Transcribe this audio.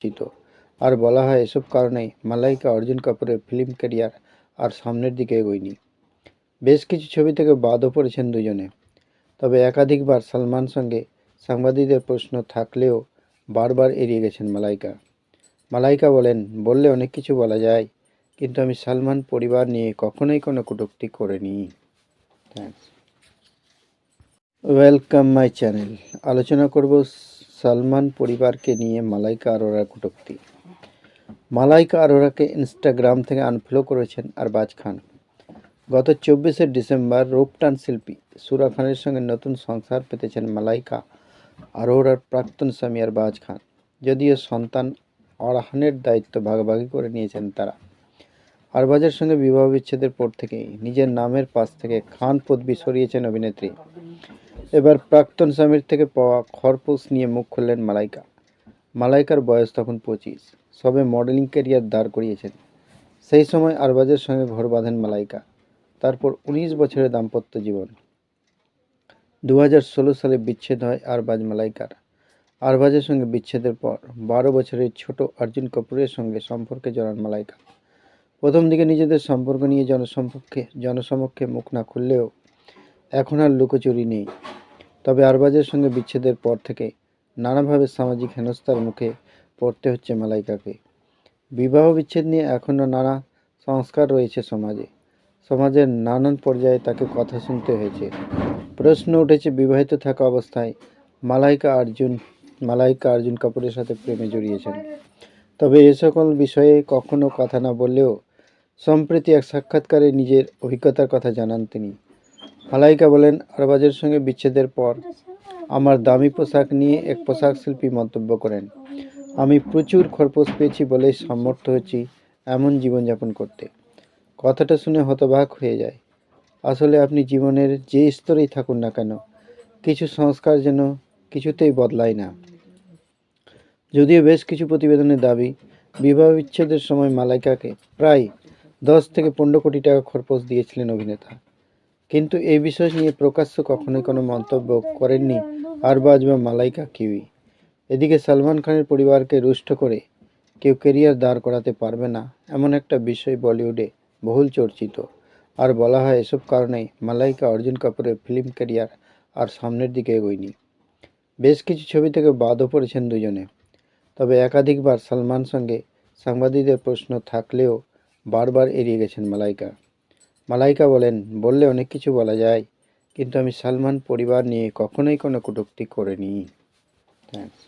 চিত আর বলা হয়, এসব কারণেই মালাইকা অর্জুন কাপুরের ফিল্ম ক্যারিয়ার আর সামনের দিকে এগোয়নি। বেশ কিছু ছবি থেকে বাদও পড়েছেন দুজনে। তবে একাধিকবার সালমান সঙ্গে সাংবাদিকদের প্রশ্ন থাকলেও বারবার এড়িয়ে গেছেন মালাইকা। মালাইকা বলেন, বললে অনেক কিছু বলা যায়, কিন্তু আমি সালমান পরিবার নিয়ে কখনোই কোনো কটূক্তি করিনি। থ্যাংকস ওয়েলকাম মাই চ্যানেল আলোচনা করব সালমান পরিবারকে নিয়ে মালাইকা আরোরার কটূক্তি। মালাইকা আরোরাকে ইনস্টাগ্রাম থেকে আনফলো করেছেন আরবাজ খান। গত চব্বিশে ডিসেম্বর রূপটান শিল্পী সুরা খানের সঙ্গে নতুন সংসার পেতেছেন মালাইকা আরোরার প্রাক্তন স্বামী আরবাজ খান। যদিও সন্তান অরহানের দায়িত্ব ভাগাভাগি করে নিয়েছেন তারা। আরবাজের সঙ্গে বিবাহ বিচ্ছেদের পর থেকেই নিজের নামের পাশ থেকে খান পদবি সরিয়েছেন অভিনেত্রী। এবার প্রাক্তন স্বামীর থেকে পাওয়া খরপোশ নিয়ে মুখ খুললেন মালাইকা। মালাইকার বয়স তখন পঁচিশ। সবে মডেলিং ক্যারিয়ার দাঁড় করিয়েছেন। সেই সময় আরবাজের সঙ্গে ঘর বাঁধেন মালাইকা। তারপর উনিশ বছরের দাম্পত্য জীবন। দু হাজার ষোলো সালে বিচ্ছেদ হয় আরবাজ মালাইকার। আরবাজের সঙ্গে বিচ্ছেদের পর বারো বছরের ছোট অর্জুন কাপুরের সঙ্গে সম্পর্কে জড়ান মালাইকা। প্রথম দিকে নিজেদের সম্পর্ক নিয়ে জনসম্পর্কে জনসমক্ষে মুখ না খুললেও এখন আর লুকোচুরি নেই। তবে আরবাজের সঙ্গে বিচ্ছেদের পর থেকে নানাভাবে সামাজিক হেনস্থার মুখে পড়তে হচ্ছে মালাইকাকে। বিবাহ বিচ্ছেদ নিয়ে এখনও নানা সংস্কার রয়েছে সমাজে। সমাজের নানান পর্যায়ে তাকে কথা শুনতে হয়েছে। প্রশ্ন উঠেছে, বিবাহিত থাকা অবস্থায় মালাইকা আর্জুন, মালাইকা অর্জুন কাপুরের সাথে প্রেমে জড়িয়েছেন। তবে এ সকল বিষয়ে কখনো কথা না বললেও সম্প্রতি এক সাক্ষাৎকারে নিজের অভিজ্ঞতার কথা জানান তিনি। মালাইকা বলেন, আরবাজের সঙ্গে বিচ্ছেদের পর আমার দামি পোশাক নিয়ে এক পোশাক শিল্পী মন্তব্য করেন। আমি প্রচুর খরপোশ পেয়েছি বলেই সমর্থ হচ্ছি এমন জীবনযাপন করতে। কথাটা শুনে হতবাক হয়ে যায়। আসলে আপনি জীবনের যে স্তরেই থাকুন না কেন, কিছু সংস্কার যেন কিছুতেই বদলায় না। যদিও বেশ কিছু প্রতিবেদনের দাবি, বিবাহ বিচ্ছেদের সময় মালাইকাকে প্রায় দশ থেকে পনেরো কোটি টাকা খরপোশ দিয়েছিলেন অভিনেতা। কিন্তু এই বিষয় নিয়ে প্রকাশ্য কখনোই কোনো মন্তব্য করেননি আরবাজ বা মালাইকা কিউই। এদিকে সালমান খানের পরিবারকে রুষ্ট করে কেউ কেরিয়ার দাঁড় করাতে পারবে না, এমন একটা বিষয় বলিউডে বহুল চর্চিত। আর বলা হয় এসব কারণেই মালাইকা অর্জুন কাপুরের ফিল্ম ক্যারিয়ার আর সামনের দিকে এগোয়নি। বেশ কিছু ছবি থেকে বাদও পড়েছেন দুজনে। তবে একাধিকবার সালমান সঙ্গে সাংবাদিকদের প্রশ্ন থাকলেও বারবার এড়িয়ে গেছেন মালাইকা। মালাইকা বলেন, বললে অনেক কিছু বলা যায়, কিন্তু আমি সালমান পরিবার নিয়ে কখনোই কোনো কটুক্তি করিনি। থ্যাংকস